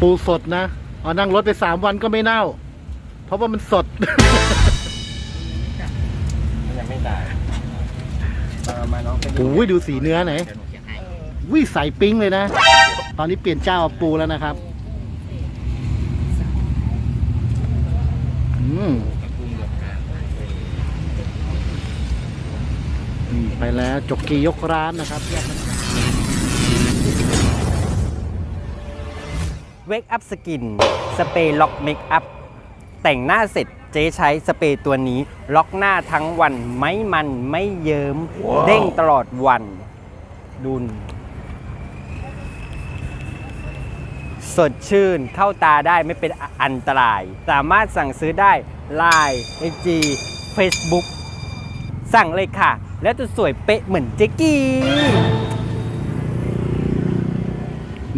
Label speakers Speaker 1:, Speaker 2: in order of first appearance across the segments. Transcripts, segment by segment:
Speaker 1: ปูสดนะเอานั่งรถไปสามวันก็ไม่เน่า เพราะว่ามันสด
Speaker 2: มันยังไม่ตายมามาน้องไป
Speaker 1: โอ้ยดูสีเนื้อไหน
Speaker 2: เดี๋ยวหนูเขียนให้
Speaker 1: วิใส่ปิ้งเลยนะ ตอนนี้เปลี่ยนเจ้าเอาปูแล้วนะครับ อืม
Speaker 2: กับกุ้งเดือดหาง
Speaker 1: อืมไปแล้วจกกียกร้านนะครับ แยกกัน
Speaker 3: เวกอัพสกินสเปรย์ล็อกเมคอัพแต่งหน้าเสร็จเจ๊ใช้สเปรย์ตัวนี้ล็อกหน้าทั้งวันไม่มันไม่เยิม้มเด้งตลอดวันดุนสดชื่นเข้าตาได้ไม่เป็นอันตราย สามารถสั่งซื้อได้ Line IG Facebook สั่งเลยค่ะ แล้วจะสวยเป๊ะเหมือนเจ๊กี้
Speaker 1: ห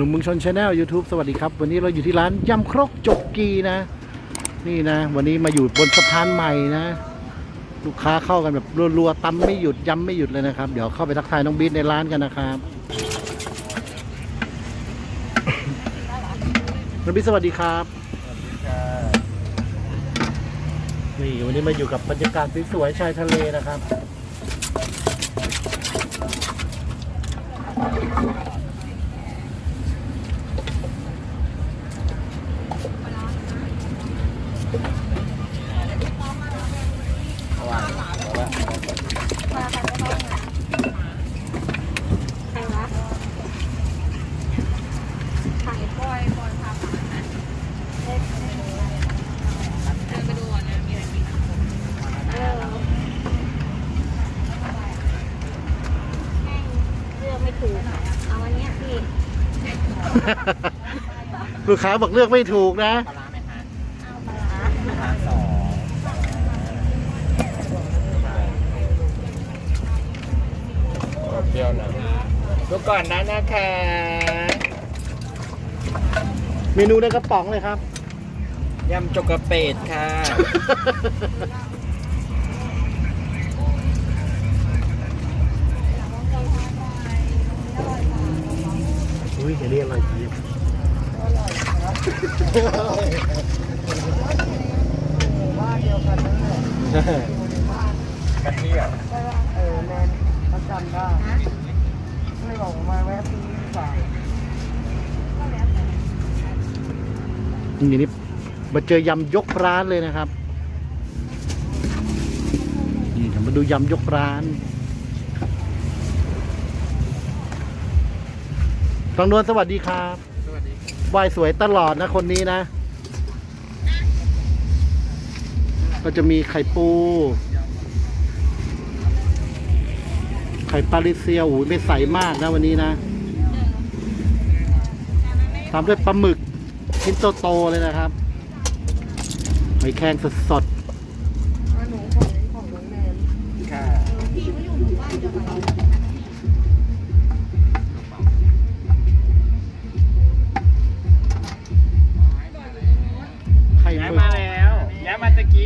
Speaker 1: นุ่มเมืองชนชาแนล YouTube สวัสดีครับ วันนี้เราอยู่ที่ร้านยำครกจกกีนะ นี่นะ วันนี้มาอยู่บนสะพานใหม่นะ ลูกค้าเข้ากันแบบรัวๆตำไม่หยุดยำไม่หยุดเลยนะครับ เดี๋ยวเข้าไปทักทายน้องบีทในร้านกันนะครับน้องบีทสวัสดีครับนี่วันนี้มาอยู่กับบรรยากาศสวยๆชายทะเลนะครับ
Speaker 2: ระหว่างเพราะว่า
Speaker 4: ใครวะขายบอยบอยพามานะเดินไปดูก่อนนะมีอะไรกินอะเออแม่งเลือกไม่ถูกเอาอันเนี้ยพี่
Speaker 1: ลูกค้าบอกเลือกไม่ถูกนะ
Speaker 2: ปลาร้าไหมฮะ
Speaker 4: เอาปลาร้า
Speaker 2: ปลาร้าสองเปรี้ยวนะดูก่อนนะนะคะ
Speaker 1: เมนูในกระป๋องเลยครับ
Speaker 2: ยำจกกระเปดค่ะ
Speaker 1: อุ้ยอันนี้อะไร่อยใกั
Speaker 3: นนี่อะใช่ป่ะเออแมนป
Speaker 1: ระจำได้ไม่บอ
Speaker 2: กมาแวะปีที่สาม
Speaker 1: นี่นี่มาเจอยำยกร้านเลยนะครับ นี่มาดูยำยกร้าน ฟังนวลสวัสดีครับ
Speaker 2: สวัสดี
Speaker 1: วายสวยตลอดนะคนนี้นะ ก็จะมีไข่ปู ไข่ปลาลิเซียโอ้ยไม่ใสมากนะวันนี้นะตามด้วยปลาหมึกชิ้นโตๆเลยนะครับหอยแครงสด
Speaker 2: ค่ะ
Speaker 1: ๆไ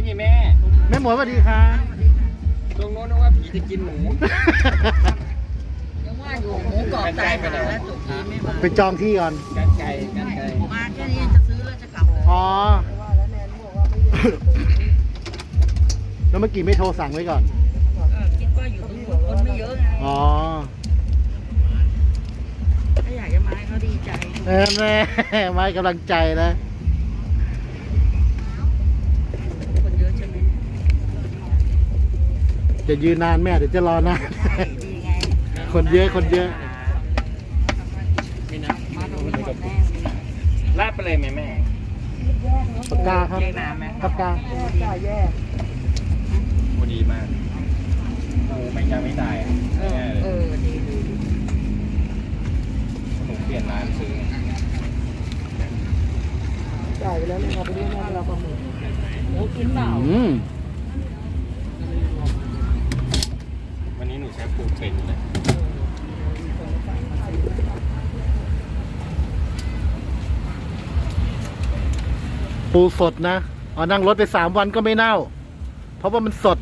Speaker 1: นี่
Speaker 2: แม่
Speaker 1: แม่หมวยสวัสดีครับ
Speaker 2: ตรงโน้นนึกว่าผีจะกินหมู
Speaker 5: ยังว่าอยู่หมูกรอบตายหาแล้วจุกทีไม่มา
Speaker 1: ไปจองที่ก่อน
Speaker 2: กันไก่กันไก่
Speaker 5: มาแค่นี้จะซื้อแล้วจะกลับเลย
Speaker 1: อ๋อแล้วเมื่อกี้ไม่โทรสั่งไว้ก่อน
Speaker 5: เออคิดว่าอยู่ตรงนู้นคนไม่เยอะไง
Speaker 1: อ๋อ
Speaker 5: ถ้าอยากจะมาให้เขาดีใจ
Speaker 1: แน่แน่ๆไม่กำลังใจนะ จะยืนนานแม่เดี๋ยวจะรอนาน
Speaker 5: ดีไง
Speaker 1: คนเยอะคนเยอะ
Speaker 2: นี่นะ
Speaker 5: มาตรงนี้หมดแน่
Speaker 2: ลาดไปเลยไหมแม่
Speaker 1: ปากกาครับ
Speaker 2: เรียกน้ำไหม
Speaker 1: ปากกา
Speaker 2: พอดีมากหมูไม่ยังไม่ตายอะ
Speaker 5: เออ
Speaker 2: แน่เลย
Speaker 5: เออดีดีดี
Speaker 2: หนูเปลี่ยนร้านซื้อ
Speaker 5: จ่ายไปแล้วเราไปเรียกว่าเราประเมินหมูกินเปล่า
Speaker 1: อืม
Speaker 2: วั นนี้หนูใช้ปูเป็นเลย
Speaker 1: ปูสดนะเอานั่งรถไปสามวันก็ไม่เน่า เพราะว่ามันสด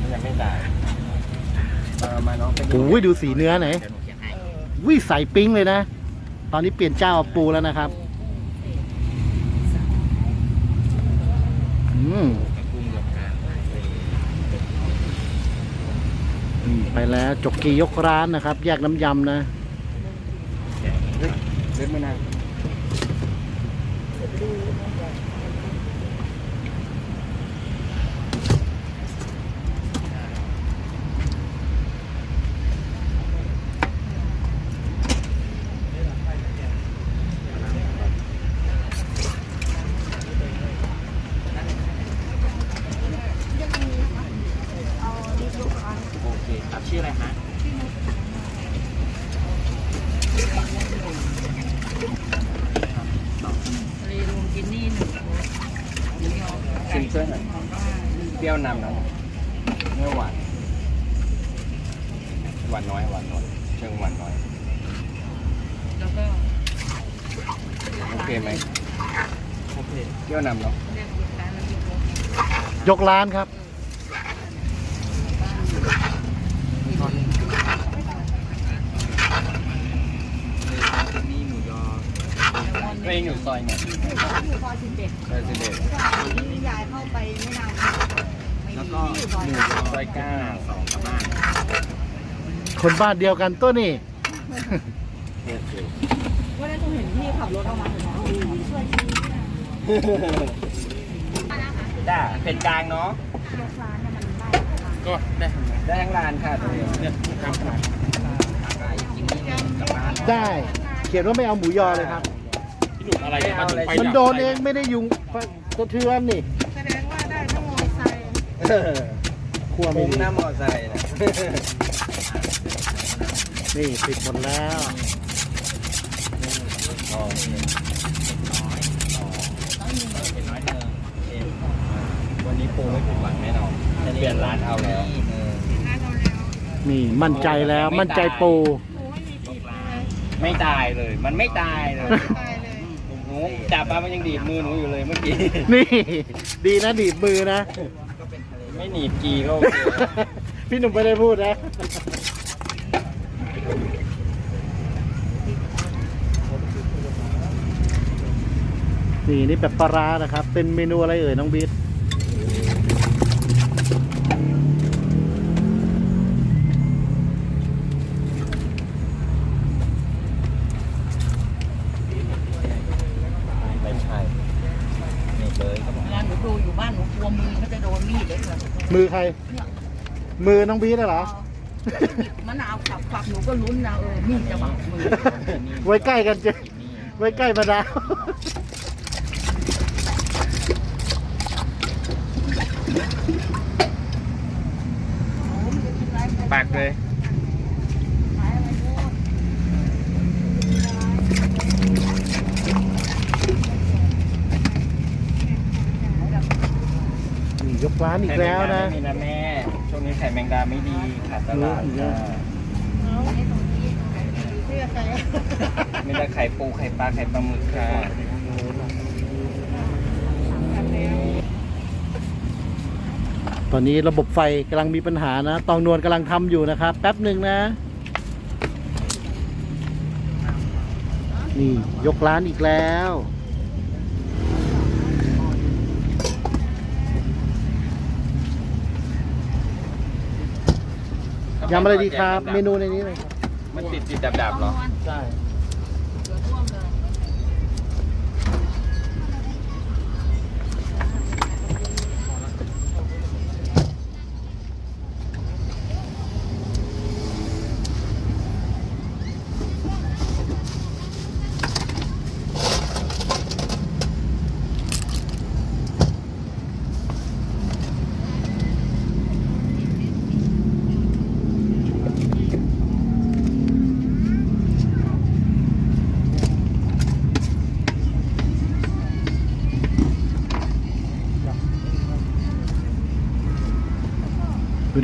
Speaker 2: มันยังไม่ตายมามาน้องไป
Speaker 1: โอ้ยดูสีเนื้อไหน
Speaker 2: เดี๋ยวหนูเขียนให้
Speaker 1: วิใส่ปิ้งเลยนะ ตอนนี้เปลี่ยนเจ้าปูแล้วนะครับ อืมอืม ไปแล้วจกกียกร้านนะครับ แยกน้ำยำนะ
Speaker 3: เล็บมือนาน โอเคครับชื่ออะไรฮะ
Speaker 4: ทะเลรวมกินนี่หนึ่งโค้กหมูยอ
Speaker 3: ชิมช่วยหน่อยเปรี้ยวนำนะเนื้อหวาน หวานน้อยหวานน้อย เชิงหวานน้อย
Speaker 4: แล้วก็
Speaker 3: โอ เคไหมโอเคเปรี้ยวนำเนาะ
Speaker 4: เรียกร้านแล้วยกรถ
Speaker 1: ยกร้านครับ
Speaker 3: นี่หมูยอไม่อยู่ซอยเนี่ย
Speaker 6: อยู่ซอยสิบเจ็ด
Speaker 3: ซอยสิบเอ็ด
Speaker 6: ที่ยายเข้าไปไม่นานไม่
Speaker 3: แล้ว
Speaker 6: มี
Speaker 3: ก็
Speaker 6: ที่อยู่ซอย
Speaker 3: หมูยอซอยเก้าสองกับบ้าน
Speaker 1: คนบ้านเดียวกันตัวนี่
Speaker 6: วันนั้นต้องเห็นพี่ขับรถออกมาถึงช่วยชี้
Speaker 3: จ้าเป็นกลางเนาะ
Speaker 6: ยกร้านเนี่ยมันได้
Speaker 3: ก็ได้ได้ทั้งร้านค่ะตรงนี้เนี่ยครับกับบ้าน
Speaker 1: ได้ เขียนว่าไม่เอาหมูยอเลยครับ
Speaker 2: พี่หนุ่มอะไรเนี่ยมาถึงไฟ
Speaker 1: มัน
Speaker 2: ดับ
Speaker 1: โดนเองไม่ได้ยุงสะเทือนนี่
Speaker 6: แสดงว่าได้ทั้งมอไซค์
Speaker 1: ครัว
Speaker 3: ผ
Speaker 1: ไม่
Speaker 3: ม
Speaker 1: ดี
Speaker 3: หน้ามอไซค์นะ
Speaker 1: นี่ปิดหมดแล้ว
Speaker 3: อ๋อเป็นน้อยเดิม วันนี้ปูไม่ผิดหวังแน่นอนเปลี่ยนร้านเอาแล้ว
Speaker 1: นี่มั่นใจแล้วมั่นใจปู
Speaker 3: ไม่ตายเลย มันไม่ตายเลยหนูจับมามันยังดีดมือหนูอยู่เลยเมื่อกี้
Speaker 1: นี่ ดีนะดีดมือนะ
Speaker 3: ไม่หนีบกีก็โอเค
Speaker 1: พี่หนุ่มไม่ได้พูดนะ นี่นี่แบบปลาร้านะครับ เป็นเมนูอะไรเอ่ยน้องบิ๊ด
Speaker 3: มื
Speaker 4: อ
Speaker 1: ใคร มือน้องบีดน่ะเหรอ
Speaker 4: มะนาวขับขับหนูก็ลุ้นนะเออมีดจะบาดมือ
Speaker 1: ไว้ใกล้กันเจไว้ใกล้มะนาว
Speaker 3: ปากเลย
Speaker 1: ยกร้านอีกแล้วนะ
Speaker 3: ไม่มีนะแม่ ช่วงนี้ไข่แมงดาไม่ดีขาดตลาด
Speaker 1: รู้อีกแล้ว
Speaker 3: ค่ะ
Speaker 6: เสื้อใคร
Speaker 3: มีแต่ไข่ปูไข่ปลาไข่ปลาหมึกค่ะ
Speaker 1: ตอนนี้ระบบไฟกำลังมีปัญหานะ ตองนวลกำลังทำอยู่นะครับ แป๊บหนึ่งนะ นี่ยกร้านอีกแล้ว ยำอะไรดีครับ เมนูในนี้เลยครับ
Speaker 3: มันติดติดดับดับๆเหรอ
Speaker 1: ใช่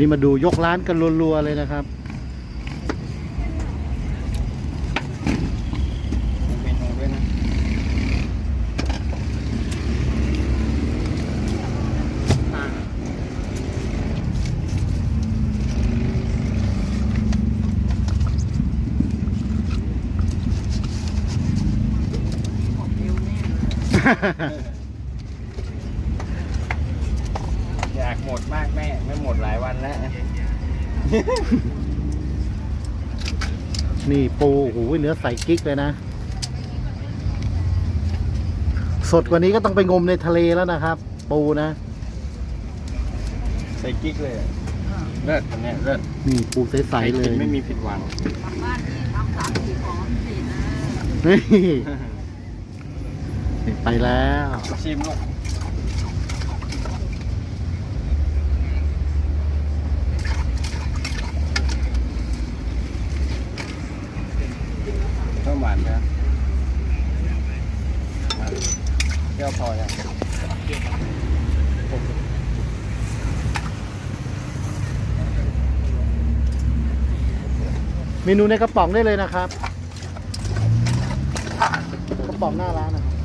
Speaker 1: นี้มาดูยกร้านกันรัวๆเลยนะครับ
Speaker 3: ฮ่าฮ่า อยากหมดมากแม่ ไม่หมดหลายวันแล้ว
Speaker 1: นี่ปูโอ้โหเนื้อใสกิ๊กเลยนะ สดกว่านี้ก็ต้องไปงมในทะเลแล้วนะครับ ปูนะ
Speaker 3: ใส่กิ๊กเลยอะเลิศอันเนี้ยเลิศ
Speaker 1: นี่ปูใสๆเลย
Speaker 3: กินไม่มีผิดหวัง
Speaker 6: บ้านนี่ทำสามสี่ของสี่นะ
Speaker 1: นี่ไปแล้ว
Speaker 3: ชิมลูกานนะเปรี้ยวพอยัง
Speaker 1: เมนูในกระป๋องได้เลยนะครับ กระป๋องหน้าร้านนะครับ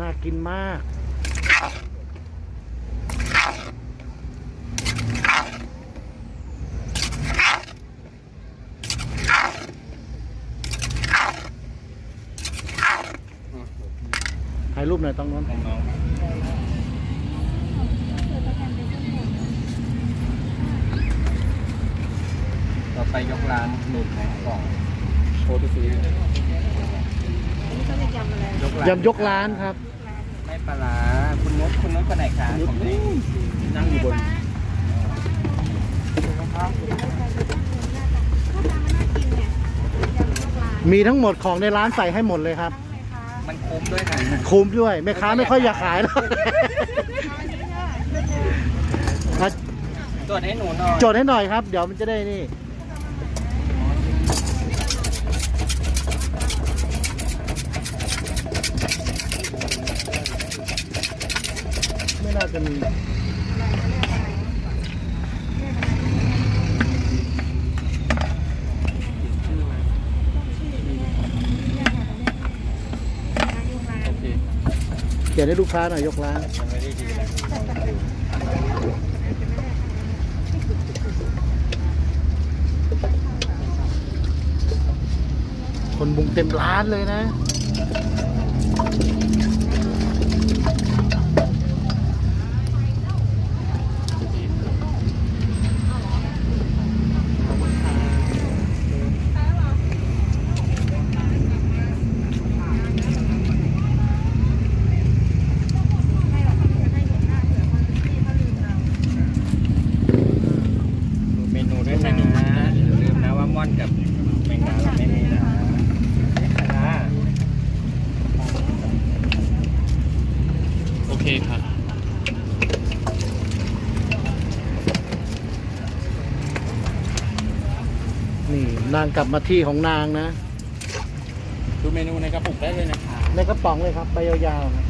Speaker 1: น่ากินมาก ถ่ายรูปหน่อยต้องน้น
Speaker 3: น้องๆต่อไปยกร้านหนึ่งในกล่องโทรไปซื้อยกร้าน
Speaker 1: ยำยกร้านครับ
Speaker 3: ไม่ปลาร้าคุณนุชคุณนุชคนไหนคะผมนี่นั่งอยู่บน
Speaker 1: มีทั้งหมดของในร้านใส่ให้หมดเลยครับ
Speaker 3: มันคุ้มด้วยนะ
Speaker 1: คุ้มด้วยแม่ค้าไม่ค่อยอยากขายหรอกอะ
Speaker 3: ตรวจให้หนูหน่อย
Speaker 1: จดให้หน่อยครับ เดี๋ยวมันจะได้นี่ ไม่น่าจะมี
Speaker 3: โอเค
Speaker 1: เขียนให้ลูกค้าหน่อยยกร้านคนบุงเต็มร้านเลยนะ
Speaker 3: ดูเมนูด้วยนะอย่าลืมนะว่าม่อนกับแมงดาเราไม่มีนะไม่ปลาร้า
Speaker 2: โอเคค่ะ
Speaker 1: นางกลับมาที่ของนางนะ
Speaker 3: ดูเมนูในกระปุกได้เลยนะคะ
Speaker 1: ในกระป๋องเลยครับ ไปยาวๆนะ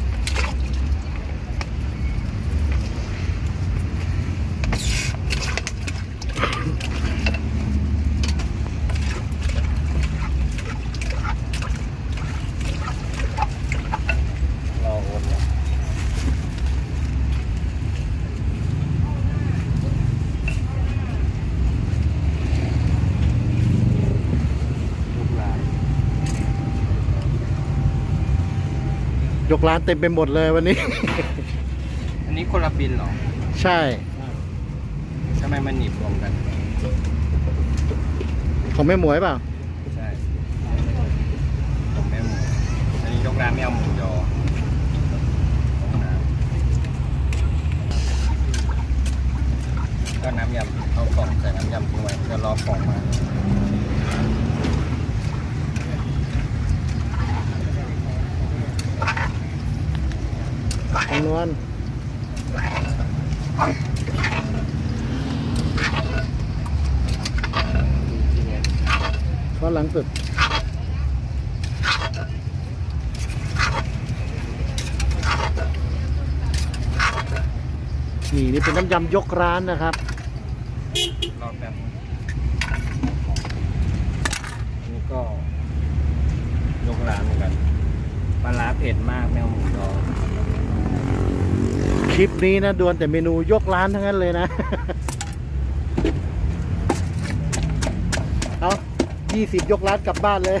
Speaker 3: รอโอนนะลูกหลาน
Speaker 1: ย กร้านเต็มไปหมดเลยวันนี้
Speaker 3: อันนี้คนละบินเหรอ
Speaker 1: ใช่
Speaker 3: ทำไมมันหนีบรวมกัน
Speaker 1: ของแม่หมวยเปล่า
Speaker 3: ใช่ผมไม่หมูอันนี้ยกร้านไม่เอาหมูยอก็น้ำยำเอากล่องใส่น้ำยำทิ้งไว้จะรอของมา
Speaker 1: คำนวณข้อหลังสุดนี่นี่เป็นน้ำยำยกร้านนะครับ
Speaker 3: รอแป๊บนี่ก็ ยกร้านเหมือนกันปลาร้าเผ็ดมากไม่เอาหมูยอ
Speaker 1: คลิปนี้นะดวนแต่เมนูยกร้านทั้งนั้นเลยนะยี่สิบยกร้านกลับบ้านเลย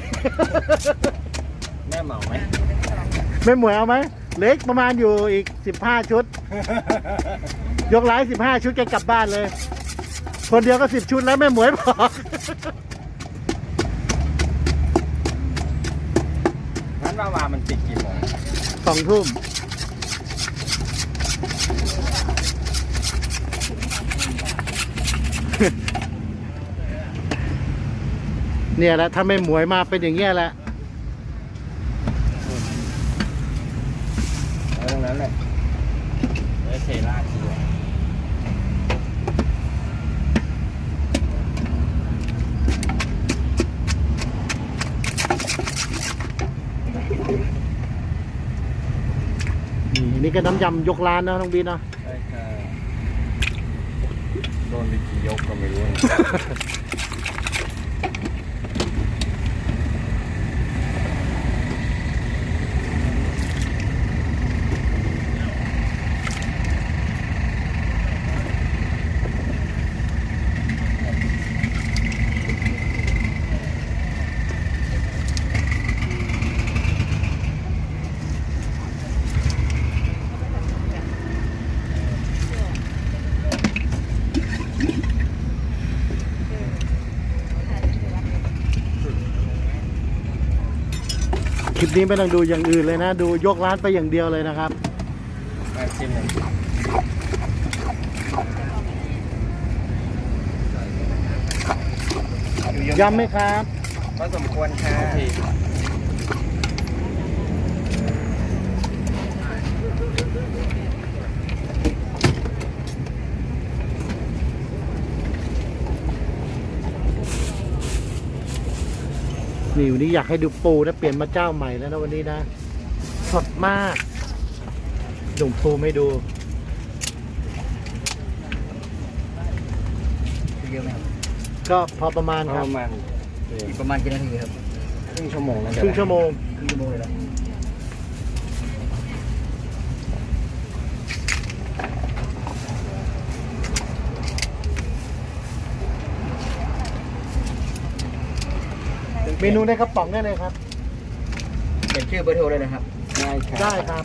Speaker 3: แม่เหมาไหม
Speaker 1: ไม่หมวยเอาไหม เล็กประมาณอยู่อีกสิบห้าชุด ยกร้านสิบห้าชุดแกกลับบ้านเลย คนเดียวก็สิบชุดแล้วแม่หมวยบอก
Speaker 3: งั้นว่าวามันปิดกี่โมง
Speaker 1: สองทุ่ม เนี่ยแหละถ้าไม่หมวยมาเป็นอย่างเงี้ยแหละ
Speaker 3: เอาตรงนั้นเลยแล้วเทราดทีเดียว
Speaker 1: นี่นี่ก็น้ำยำยกร้านนะน้องบีนเนาะ
Speaker 3: ใช่ค่ ปกี่ยกก็ไม่รู้นะ
Speaker 1: คลิปนี้ไม่ต้องดูอย่างอื่นเลยนะ ดูยกร้านไปอย่างเดียวเลยนะครับ
Speaker 3: มาชิมหนึ่ง
Speaker 1: ยำไหมครับ
Speaker 3: ก็สมควรค่ะ
Speaker 1: นี่วันนี้อยากให้ดูปูนะเปลี่ยนมาเจ้าใหม่แล้วนะวันนี้นะ สดมากดุ่มปูไม่ดู
Speaker 5: เยอะไหมครับ
Speaker 1: ก็พอประมาณ
Speaker 3: ป
Speaker 1: ครับ
Speaker 3: ระมาณ
Speaker 5: อีกประมาณกี่นาทีครับ
Speaker 3: ครึ่งชั่วโมงนะ
Speaker 1: ครึ่งชั่วโมง
Speaker 5: ครึ่งชั่วโมงเลยเห
Speaker 1: เมนูในกระป๋องได้เลยครับ
Speaker 5: เขียนชื่อเบอร์โทรเลยนะครับ
Speaker 3: ได้ค่ะ
Speaker 1: ได้ครับ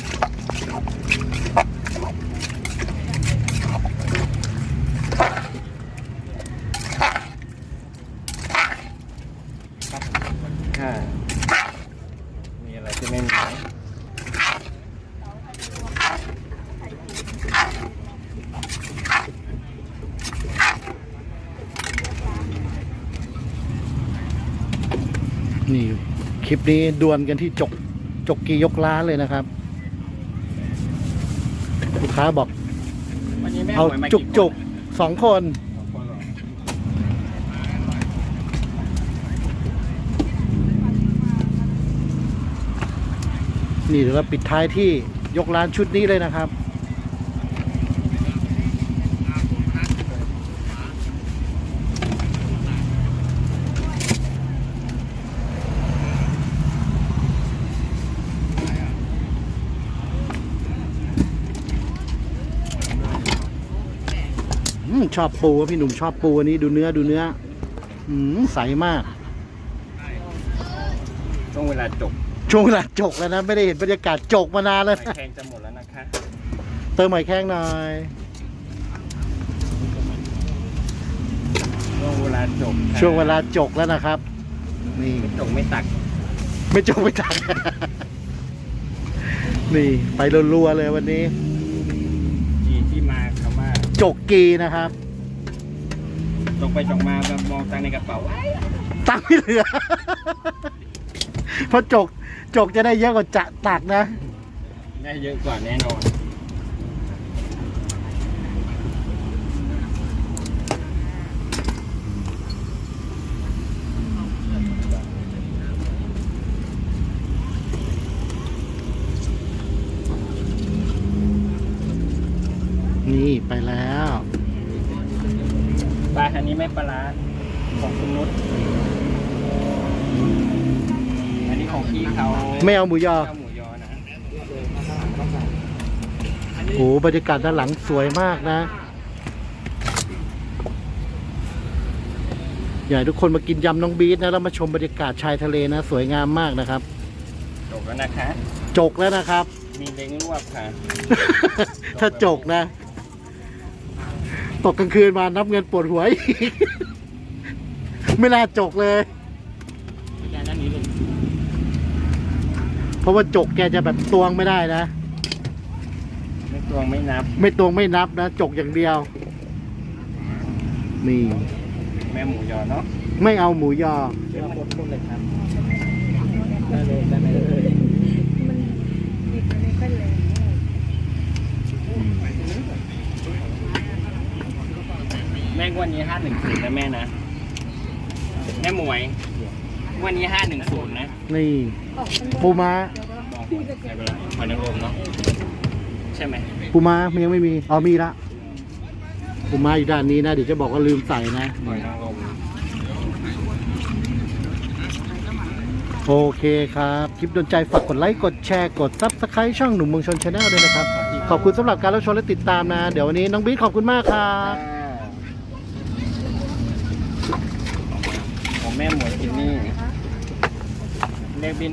Speaker 3: ค่ะมีอะไรที่ไม่มีไหม
Speaker 1: นี่คลิปนี้ดวลกันที่จกจกกียกร้านเลยนะครับ ลูกค้าบอก
Speaker 3: วันนี้แม่
Speaker 1: เอา
Speaker 3: หวยมา
Speaker 1: จุก
Speaker 3: คน
Speaker 1: จุกสองคน
Speaker 3: สองคนเหรอ
Speaker 1: นี่เดี๋ยวเราปิดท้ายที่ยกร้านชุดนี้เลยนะครับ ชอบปูอะพี่หนุ่มชอบปูอันนี้ดูเนื้อดูเนื้อ อืมใสมาก
Speaker 3: ช่วงเวลาจบ
Speaker 1: ช่วงเวลาจกแล้วนะ ไม่ได้เห็นบรรยากาศจกมานานแล้ว
Speaker 3: ไฟ
Speaker 1: นะ
Speaker 3: แข็งจะหมดแล้วนะคะ
Speaker 1: เติมหอยแข้งหน่อย
Speaker 3: ช่วงเวลาจบค่ะ
Speaker 1: ช่วงเวลาจกแล้วนะครับ นี่
Speaker 3: ไม่จบไม่ตัก
Speaker 1: ไม่จกไม่ทันนี่ไปรัวๆเลยวันนี้
Speaker 3: จีที่มาคำว่า
Speaker 1: จกกีนะครับ
Speaker 3: จกไปจกมาแบบมองตังในกระเป๋าว้าย
Speaker 1: ตังค์ไม่เหลือ เพราะจกจกจะได้เยอะกว่าจะตักนะ
Speaker 3: ได้เยอะกว่าแน่นอน
Speaker 1: นี่ไปแล้ว
Speaker 3: ปลาอันนี้ไม่ปลาร้าของคุณนุชอันนี้ของพี่เขา
Speaker 1: ไม่เอาหมูยอ
Speaker 3: ไม่เอาหมูยอนะ
Speaker 1: โอ้โหบรรยากาศด้านหลังสวยมากนะ อยากให้ทุกคนมากินยำน้องบีทนะแล้วมาชมบรรยากาศชายทะเลนะ สวยงามมากนะครับ
Speaker 3: จบแล้วนะคะ
Speaker 1: จกแล้วนะครับ
Speaker 3: มีเล้งลวกค่ะ
Speaker 1: ถ้าจกนะ ตกกลางคืนมานับเงินปวดหัวอีก ไม่น่าจกเลย
Speaker 3: จานนี้เลย
Speaker 1: เพราะว่าจกแกจะแบบตวงไม่ได้นะ
Speaker 3: ไม่ตวงไม่นับ
Speaker 1: ไม่ตวงไม่นับนะ จกอย่างเดียว นี่
Speaker 3: แม่หมูยอเนาะ
Speaker 1: ไม่เอาหมูยอ
Speaker 5: เรากดกดเลยครับได้เลยได้เลย
Speaker 3: แม่งวันนี้ห้าหนึ่งศูนย์นะแม่นะ แม่หมวยงวันนี้ห้าหนึ่งศูนย์นะ
Speaker 1: นี่ปูม้า
Speaker 3: มองหวยในเวลาหอยนางรมเนาะใช่ไหม
Speaker 1: ปูม้ามันยังไม่มีอ๋อมีละปูม้าอยู่ด้านนี้นะเดี๋ยวจะบอกว่าลืมใส่นะ
Speaker 3: หอยนางรม
Speaker 1: โอเคครับ คลิปโดนใจฝากกดไลค์กดแชร์กดซับสไคร b ์ช่องหนุ่มเมืองชนชาแนลด้วยนะครับ ขอบคุณสำหรับการรับชมและติดตามนะ เดี๋ยววันนี้น้องบิ๊กขอบคุณมากครับ
Speaker 3: ของ แม่หมวยที่นี่เรียกบิน